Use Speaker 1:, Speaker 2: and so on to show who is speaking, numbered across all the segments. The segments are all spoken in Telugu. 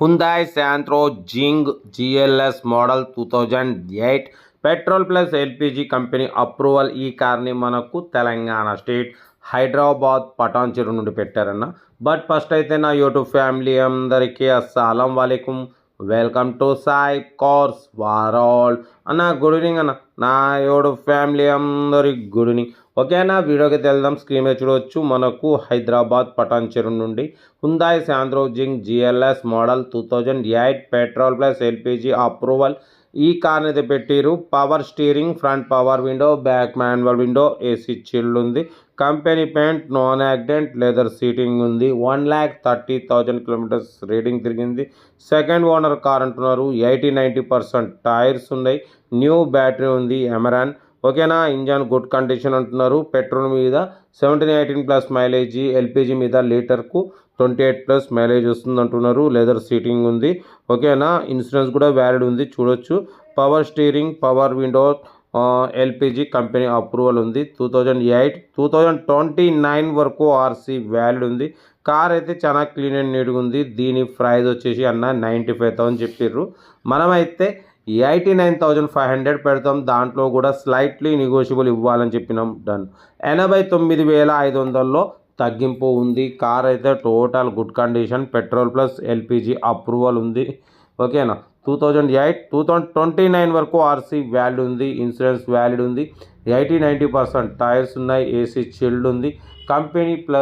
Speaker 1: Hyundai Santro Xing GLS model two thousand eight petrol plus LPG company approval ఈ కార్ని మనకు తెలంగాణ స్టేట్ హైదరాబాద్ పటాన్ చెరువు నుండి పెట్టారన్న. బట్ ఫస్ట్ అయితే నా యూట్యూబ్ ఫ్యామిలీ అందరికీ అస్సలం వాలేకుమ్ వెల్కమ్ టు సాయి కార్స్ వారాల్ అన్న గుడ్ ఈవినింగ్ అన్న. నా యూట్యూబ్ ఫ్యామిలీ అందరికి గుడ్ ఈవినింగ్ ఓకేనా? వీడియోకి వెళ్దాం. స్క్రీన్ మీద చూడవచ్చు. మనకు హైదరాబాద్ పటాన్ చెరువు నుండి Hyundai Santro Xing GLS model two thousand eight petrol plus LPG approval ఈ కార్ అయితే పెట్టిరు power steering front power window back manual window AC chilled ఉంది. Company paint non accident leather seating ఉంది. One lakh thirty thousand kilometres reading తిరిగింది. సెకండ్ ఓనర్ కార్ అంటున్నారు. ఎయిటీ నైంటీ పర్సెంట్ టైర్స్ ఉన్నాయి. న్యూ బ్యాటరీ ఉంది. ఎమరాన్ ఓకేనా? ఇంజన్ గుడ్ కండిషన్ అంటున్నారు. పెట్రోల్ మీద seventeen eighteen plus mileage LPG మీద లీటర్కు ట్వంటీ ఎయిట్ ప్లస్ మైలేజ్ వస్తుంది అంటున్నారు. లెదర్ సీటింగ్ ఉంది. ఓకేనా? ఇన్సూరెన్స్ కూడా వ్యాలిడ్ ఉంది. చూడొచ్చు. Power steering power window LPG company approval ఉంది. Two thousand eight two thousand twenty nine వరకు ఆర్సీ వ్యాలిడ్ ఉంది. కార్ అయితే చాలా క్లీన్ అండ్ నీట్గా ఉంది. దీని ప్రైస్ వచ్చేసి అన్న నైంటీ ఫైవ్ థౌసండ్ చెప్పిర్రు. మనమైతే eighty nine thousand five hundred పెడతాం. దాంట్లో కూడా స్లైట్లీ నెగోషియబుల్ ఇవ్వాలని చెప్పినాం. డన్ ఎనభై తొమ్మిది వేల ఐదు వందల్లో తగ్గింపు ఉంది. కార్ అయితే total good condition petrol plus LPG approval ఉంది. ఓకేనా two thousand eight two thousand twenty nine వరకు ఆర్సీ వ్యాలిడ్ ఉంది. ఇన్సూరెన్స్ వ్యాలిడ్ ఉంది. ఎయిటీ నైంటీ పర్సెంట్ టైర్స్ ఉన్నాయి. ఏసీ చిల్డ్ ఉంది. కంపెనీ ప్ల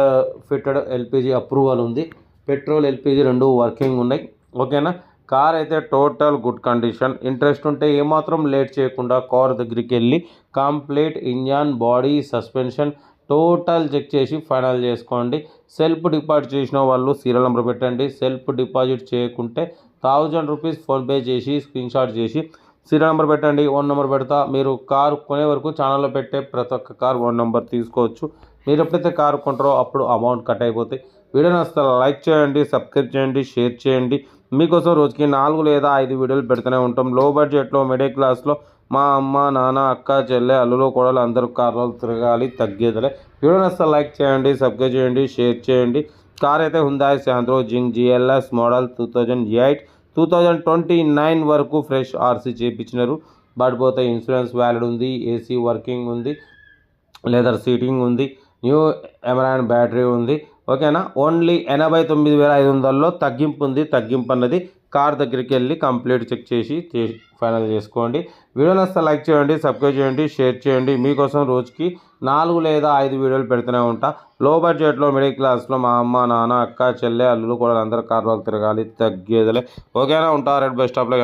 Speaker 1: ఫిట్టెడ్ ఎల్పిజి అప్రూవల్ ఉంది. పెట్రోల్ ఎల్పిజి రెండు వర్కింగ్ ఉన్నాయి. ఓకేనా కార్ అయితే టోటల్ గుడ్ కండిషన్. ఇంట్రెస్ట్ ఉంటే ఏమాత్రం లేట్ చేయకుండా కార్ దగ్గరికి వెళ్ళి complete engine body suspension total check చేసి ఫైనల్ చేసుకోండి. సెల్ఫ్ డిపాజిట్ చేసిన వాళ్ళు సీరియల్ నెంబర్ పెట్టండి. సెల్ఫ్ డిపాజిట్ చేయకుంటే థౌజండ్ రూపీస్ ఫోన్పే చేసి స్క్రీన్ షాట్ చేసి సీరియల్ నెంబర్ పెట్టండి. వన్ నెంబర్ పెడతా. మీరు కారు కొనే వరకు ఛానల్లో పెట్టే ప్రతి ఒక్క కార్ వన్ నెంబర్ తీసుకోవచ్చు. మీరు ఎప్పుడైతే కారు కొంటారో అప్పుడు అమౌంట్ కట్ అయిపోతాయి. వీడియో నచ్చితే లైక్ చేయండి సబ్స్క్రైబ్ చేయండి షేర్ చేయండి. మీకోసం రోజుకి నాలుగు లేదా ఐదు వీడియోలు పెడుతూనే ఉంటాం. లో బడ్జెట్లో మిడిల్ క్లాస్లో మా అమ్మ నాన్న అక్క చెల్లె అల్లులో కూడా అందరూ కార్లు తిరగాలి తగ్గేదలే. వీడియో నచ్చితే లైక్ చేయండి సబ్స్క్రైబ్ చేయండి షేర్ చేయండి. కార్ అయితే Hyundai Santro Xing GLS model two thousand eight two thousand twenty nine వరకు ఫ్రెష్ ఆర్సీ చేయించినారు బట్ పోతే ఇన్సూరెన్స్ వ్యాలిడ్ ఉంది ఏసీ వర్కింగ్ ఉంది లెదర్ సీటింగ్ ఉంది న్యూ ఎమరాన్ బ్యాటరీ ఉంది. ఓకేనా? ఓన్లీ ఎనభై తొమ్మిది వేల ఐదు వందల్లో తగ్గింపు ఉంది తగ్గింపు అన్నది కార్ దగ్గరికి వెళ్ళి కంప్లీట్ చెక్ చేసి ఫైనల్ చేసుకోండి. వీడియో నచ్చితే లైక్ చేయండి సబ్స్క్రైబ్ చేయండి షేర్ చేయండి. మీకోసం రోజుకి నాలుగు లేదా ఐదు వీడియోలు పెడుతూనే ఉంటా. లో బడ్జెట్లో మిడిల్ క్లాస్లో మా అమ్మ నాన్న అక్క చెల్లె అల్లులు కూడా అందరూ కార్ వాళ్ళు తిరగాలి తగ్గేదిలే. ఓకేనా? ఉంటా రెడ్ బస్ స్టాప్లో